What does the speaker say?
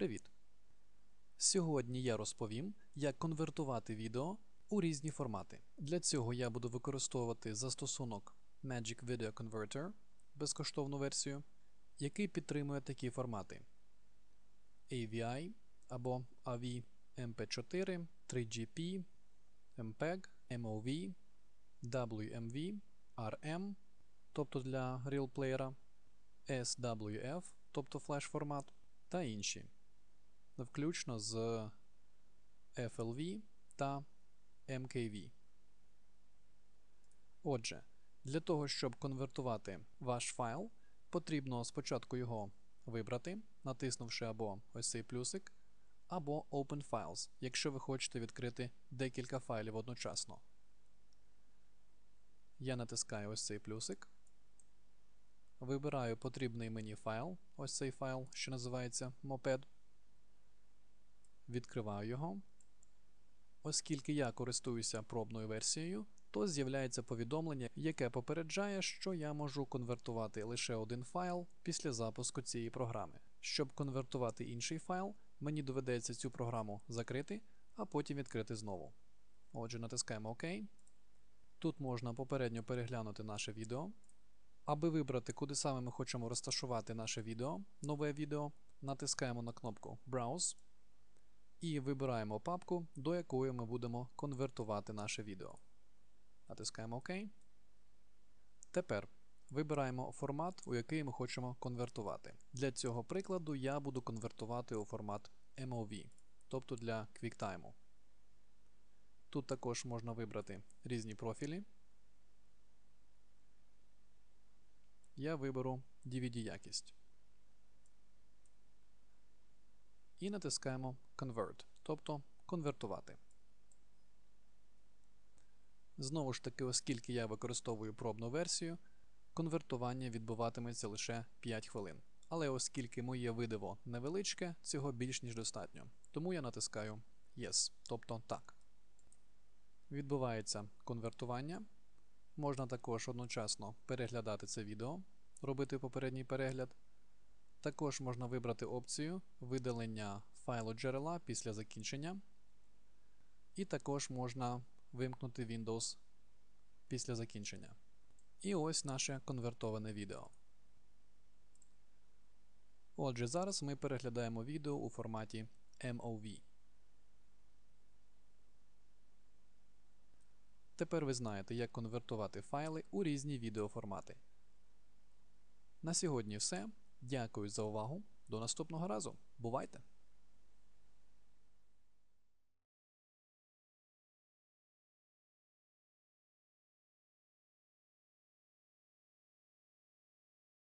Привіт! Сьогодні я розповім, як конвертувати відео у різні формати. Для цього я буду використовувати застосунок Magic Video Converter безкоштовну версію, який підтримує такі формати: AVI або AV MP4, 3GP, MPEG, MOV, WMV, RM, тобто для RealPlayer, SWF, тобто флеш формат, та інші, включно з FLV та MKV. Отже, для того, щоб конвертувати ваш файл, потрібно спочатку його вибрати, натиснувши або ось цей плюсик, або Open Files, якщо ви хочете відкрити декілька файлів одночасно. Я натискаю ось цей плюсик. Вибираю потрібний мені файл, ось цей файл, що називається Moped. Відкриваю його. Оскільки я користуюся пробною версією, то з'являється повідомлення, яке попереджає, що я можу конвертувати лише один файл після запуску цієї програми. Щоб конвертувати інший файл, мені доведеться цю програму закрити, а потім відкрити знову. Отже, натискаємо ОК. Тут можна попередньо переглянути наше відео. Аби вибрати, куди саме ми хочемо розташувати наше відео, нове відео, натискаємо на кнопку Browse і вибираємо папку, до якої ми будемо конвертувати наше відео. Натискаємо ОК. Тепер вибираємо формат, у який ми хочемо конвертувати. Для цього прикладу я буду конвертувати у формат MOV, тобто для QuickTime. Тут також можна вибрати різні профілі. Я виберу DVD якість. І натискаємо Convert, тобто конвертувати. Знову ж таки, оскільки я використовую пробну версію, конвертування відбуватиметься лише 5 хвилин. Але оскільки моє видиво невеличке, цього більш ніж достатньо. Тому я натискаю Yes, тобто так. Відбувається конвертування. Можна також одночасно переглядати це відео, робити попередній перегляд. Також можна вибрати опцію видалення файлу джерела після закінчення. І також можна вимкнути Windows після закінчення. І ось наше конвертоване відео. Отже, зараз ми переглядаємо відео у форматі MOV. Тепер ви знаєте, як конвертувати файли у різні відеоформати. На сьогодні все. Дякую за увагу. До наступного разу. Бувайте!